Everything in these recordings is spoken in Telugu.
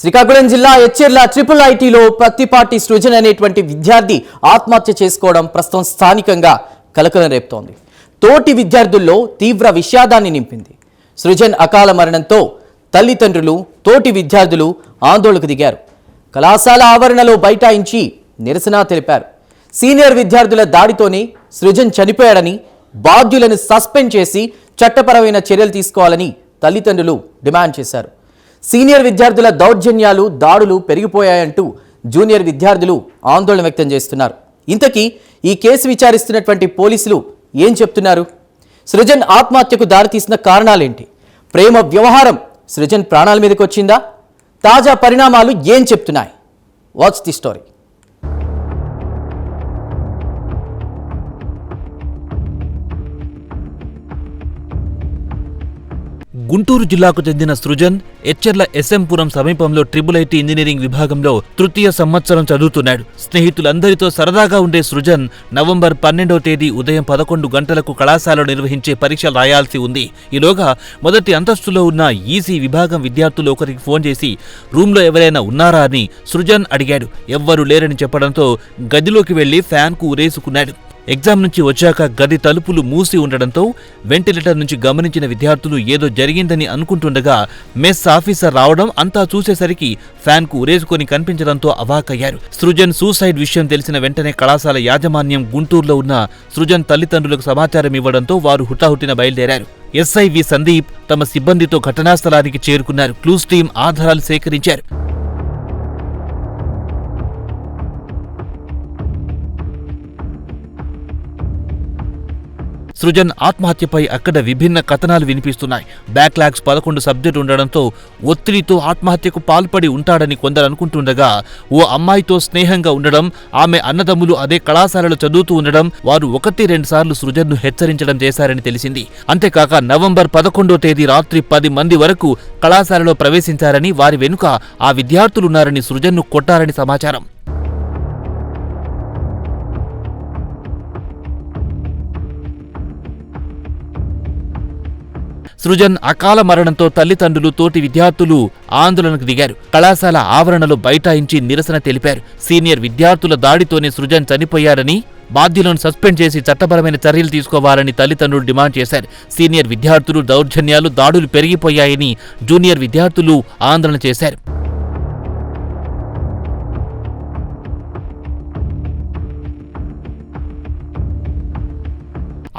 శ్రీకాకుళం జిల్లా ఎచ్చెర్ల ట్రిపుల్ ఐటీలో ప్రతిపాటి సృజన్ అనేటువంటి విద్యార్థి ఆత్మహత్య చేసుకోవడం ప్రస్తుతం స్థానికంగా కలకలం రేపుతోంది. తోటి విద్యార్థుల్లో తీవ్ర విషాదాన్ని నింపింది. సృజన్ అకాల మరణంతో తల్లిదండ్రులు తోటి విద్యార్థులు ఆందోళనకు దిగారు. కళాశాల ఆవరణలో బైఠాయించి నిరసన తెలిపారు. సీనియర్ విద్యార్థుల దాడితోనే సృజన్ చనిపోయాడని బాధ్యులను సస్పెండ్ చేసి చట్టపరమైన చర్యలు తీసుకోవాలని తల్లిదండ్రులు డిమాండ్ చేశారు. సీనియర్ విద్యార్థుల దౌర్జన్యాలు దాడులు పెరిగిపోయాయంటూ జూనియర్ విద్యార్థులు ఆందోళన వ్యక్తం చేస్తున్నారు. ఇంతకీ ఈ కేసు విచారిస్తున్నటువంటి పోలీసులు ఏం చెప్తున్నారు? సృజన్ ఆత్మహత్యకు దారితీసిన కారణాలేంటి? ప్రేమ వ్యవహారం సృజన్ ప్రాణాల మీదకి వచ్చిందా తాజా పరిణామాలు ఏం చెప్తున్నాయి? వాచ్ ది స్టోరీ గుంటూరు జిల్లాకు చెందిన సృజన్ ఎచ్చెర్ల ఎస్ఎంపురం సమీపంలో ట్రిపుల్ ఐటీ ఇంజనీరింగ్ విభాగంలో తృతీయ సంవత్సరం చదువుతున్నాడు. స్నేహితులందరితో సరదాగా ఉండే సృజన్ నవంబర్ పన్నెండవ తేదీ ఉదయం పదకొండు గంటలకు కళాశాలలో నిర్వహించే పరీక్ష రాయాల్సి ఉంది. ఈలోగా మొదటి అంతస్తులో ఉన్న ఈసీ విభాగం విద్యార్థులు ఒకరికి ఫోన్ చేసి రూమ్లో ఎవరైనా ఉన్నారా? అని సృజన్ అడిగాడు. ఎవ్వరూ లేరని చెప్పడంతో గదిలోకి వెళ్ళి ఫ్యాన్కు ఉరేసుకున్నాడు ఎగ్జామ్ నుంచి వచ్చాక గది తలుపులు మూసి ఉండడంతో వెంటిలేటర్ నుంచి గమనించిన విద్యార్థులు ఏదో జరిగిందని అనుకుంటుండగా మెస్ ఆఫీసర్ రావడం అంతా చూసేసరికి ఫ్యాన్కు ఉరేసుకొని కనిపించడంతో అవాకయ్యారు. సృజన్ సూసైడ్ విషయం తెలిసిన వెంటనే కళాశాల యాజమాన్యం గుంటూరులో ఉన్న సృజన్ తల్లిదండ్రులకు సమాచారం ఇవ్వడంతో వారు హుటాహుటిన బయలుదేరారు. ఎస్ఐ వి సందీప్ తమ సిబ్బందితో ఘటనా స్థలానికి చేరుకున్నారు. క్లూస్ టీం ఆధారాలు సేకరించారు. సృజన్ ఆత్మహత్యపై అక్కడ విభిన్న కథనాలు వినిపిస్తున్నాయి. బ్యాక్లాగ్స్ పదకొండు సబ్జెక్టు ఉండడంతో ఒత్తిడితో ఆత్మహత్యకు పాల్పడి ఉంటాడని కొందరు అనుకుంటుండగా ఓ అమ్మాయితో స్నేహంగా ఉండడం ఆమె అన్నదమ్ములు అదే కళాశాలలో చదువుతూ ఉండడం వారు ఒకటి రెండు సార్లు సృజన్ను హెచ్చరించడం చేశారని తెలిసింది. అంతేకాక నవంబర్ పదకొండో తేదీ రాత్రి పది మంది వరకు కళాశాలలో ప్రవేశించారని వారి వెనుక ఆ విద్యార్థులున్నారని సృజన్ను కొట్టారని సమాచారం. సృజన్ అకాల మరణంతో తల్లిదండ్రులు తోటి విద్యార్థులు ఆందోళనకు దిగారు. కళాశాల ఆవరణలో బైఠాయించి నిరసన తెలిపారు. సీనియర్ విద్యార్థుల దాడితోనే సృజన్ చనిపోయారని బాధ్యులను సస్పెండ్ చేసి చట్టపరమైన చర్యలు తీసుకోవాలని తల్లిదండ్రులు డిమాండ్ చేశారు. సీనియర్ విద్యార్థులు దౌర్జన్యాలు దాడులు పెరిగిపోయాయని జూనియర్ విద్యార్థులు ఆందోళన చేశారు.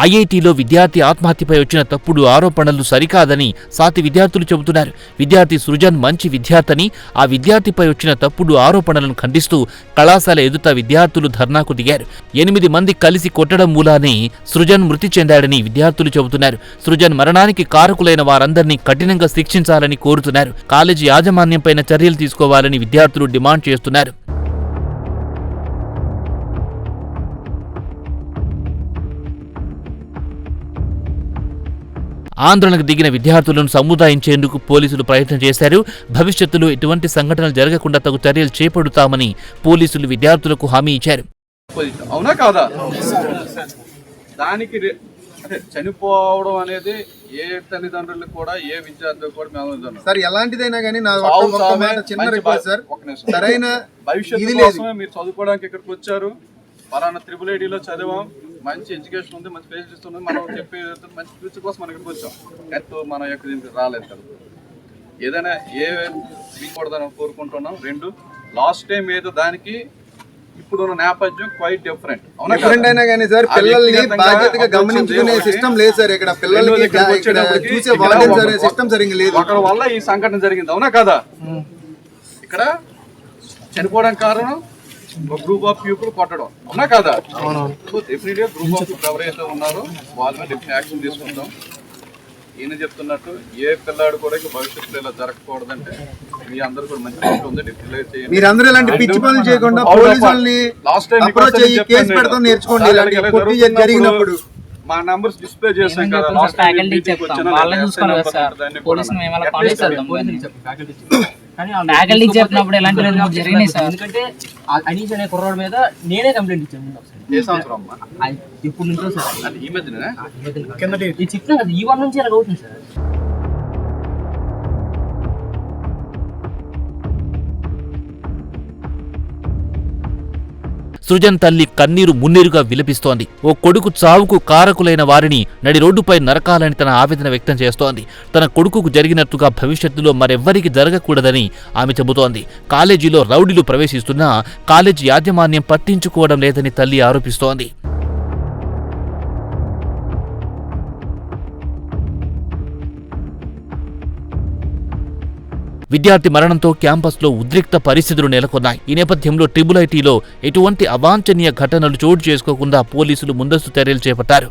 ఐఐటీలో విద్యార్థి ఆత్మహత్యపై వచ్చిన తప్పుడు ఆరోపణలు సరికాదని సాతి విద్యార్థులు చెబుతున్నారు. విద్యార్థి సృజన్ మంచి విద్యార్థిని ఆ విద్యార్థిపై వచ్చిన తప్పుడు ఆరోపణలను ఖండిస్తూ కళాశాల ఎదుట విద్యార్థులు ధర్నాకు దిగారు. ఎనిమిది మంది కలిసి కొట్టడం మూలానే సృజన్ మృతి చెందాడని విద్యార్థులు చెబుతున్నారు. సృజన్ మరణానికి కారకులైన వారందరినీ కఠినంగా శిక్షించాలని కోరుతున్నారు. కాలేజీ యాజమాన్యంపైన చర్యలు తీసుకోవాలని విద్యార్థులు డిమాండ్ చేస్తున్నారు. ఆందోళనకు దిగిన విద్యార్థులను సముదాయించేందుకు పోలీసులు ప్రయత్నం చేశారు. భవిష్యత్తులో ఇటువంటి సంఘటనలు జరగకుండా తగు చర్యలు చేపడుతామని పోలీసులు విద్యార్థులకు హామీ ఇచ్చారు. అవునా కాదా? దానికి చనిపోవడం అనేది ఏ తల్లిదండ్రులకు కూడా ఏ విద్యార్థులకు కూడా మేము. సార్ ఎలాంటిదైనా కానీ నా చిన్న భా- సార్. సరైన భవిష్యత్తు కోసమే మీరు చదువుకోవడానికి ఇక్కడికి వచ్చారు. పలానా త్రిబుల్ ఐడిలో చదివాం. మంచి ఎడ్యుకేషన్ ఉంది మంచి ఫెసిలిటీస్ ఉంది. మనం చెప్పే మంచి ఫ్యూచర్ కోసం మనం ఇక్కడికి వచ్చాం? ఎంతో మనం ఎక్కడ దీనికి రాలేదు కదా. ఏదైనా ఏ తీయకూడదని కోరుకుంటున్నాం? రెండు లాస్ట్ టైం ఏదో దానికి ఇప్పుడున్న నేపథ్యం క్వైట్ డిఫరెంట్? డిఫరెంట్ అయినా కానీ సార్ పిల్లల్ని బాధ్యతగా గమనించుకునే సిస్టమ్ లేదు సార్ ఇక్కడ. చూసే అనే సిస్టమ్ సరిగ్గా లేదు. ఒకరి వల్ల ఈ సంఘటన జరిగింది. అవునా కదా? ఇక్కడ చనిపోవడానికి కారణం గ్రూప్ ఆఫ్ పీపుల్ కొట్టడం. అవునా కదా? సో డెఫినెట్గా గ్రూప్ ఆఫ్ పీపుల్ ఎవరైతే ఉన్నారో వాళ్ళ మీద డెఫినెట్ యాక్షన్ తీసుకుంటాం. ఈయన చెప్తున్నట్టు ఏ పిల్లాడు కూడా ఇక భవిష్యత్తులో ఇలా జరగకూడదంటే మీ అందరూ కూడా మంచి ఉంది డెఫినెట్ చేయండి. మీరందరూ ఇలాంటి పిచ్చి పనులు చేయకుండా పోలీసుల్ని లాస్ట్ టైం అప్రోచ్ అయ్యి కేసు పెడతాం నేర్చుకోండి ఇలాంటి కొట్టి జరిగినప్పుడు. మా నంబర్స్ డిస్ప్లే చేసాం కదా లాస్ట్ ఫ్యాకల్టీ చెప్తాం. వాళ్ళని చూసుకోవాలి సార్. పోలీసులు మేము అలా కాంటాక్ట్ చేద్దాం. ఫ్యాకల్టీకి చెప్పినప్పుడు ఎలాంటి జరిగినాయి సార్? ఎందుకంటే ఆ అనీష్ అనే కుర్రోడ్ మీద నేనే కంప్లైంట్ ఇచ్చాను ముందు ఒకసారి. ఏ సంవత్సరం అమ్మా? ఆ ఇప్పుడు నుంచో సార్. ఈ మధ్యనే? చెప్పినా కదా ఈ వన్ నుంచి ఇలా అవుతుంది సార్. సృజన్ తల్లి కన్నీరు మున్నీరుగా విలపిస్తోంది. ఓ కొడుకు చావుకు కారకులైన వారిని నడి రోడ్డుపై నరకాలని తన ఆవేదన వ్యక్తం చేస్తోంది. తన కొడుకుకు జరిగినట్టుగా భవిష్యత్తులో మరెవ్వరికి జరగకూడదని ఆమె చెబుతోంది. కాలేజీలో రౌడీలు ప్రవేశిస్తున్నా కాలేజీ యాజమాన్యం పట్టించుకోవడం లేదని తల్లి ఆరోపిస్తోంది. విద్యార్థి మరణంతో క్యాంపస్లో ఉద్రిక్త పరిస్థితులు నెలకొన్నాయి. ఈ నేపథ్యంలో ట్రిబుల్ ఐటీలో ఎటువంటి అవాంఛనీయ ఘటనలు చోటు చేసుకోకుండా పోలీసులు ముందస్తు చర్యలు చేపట్టారు.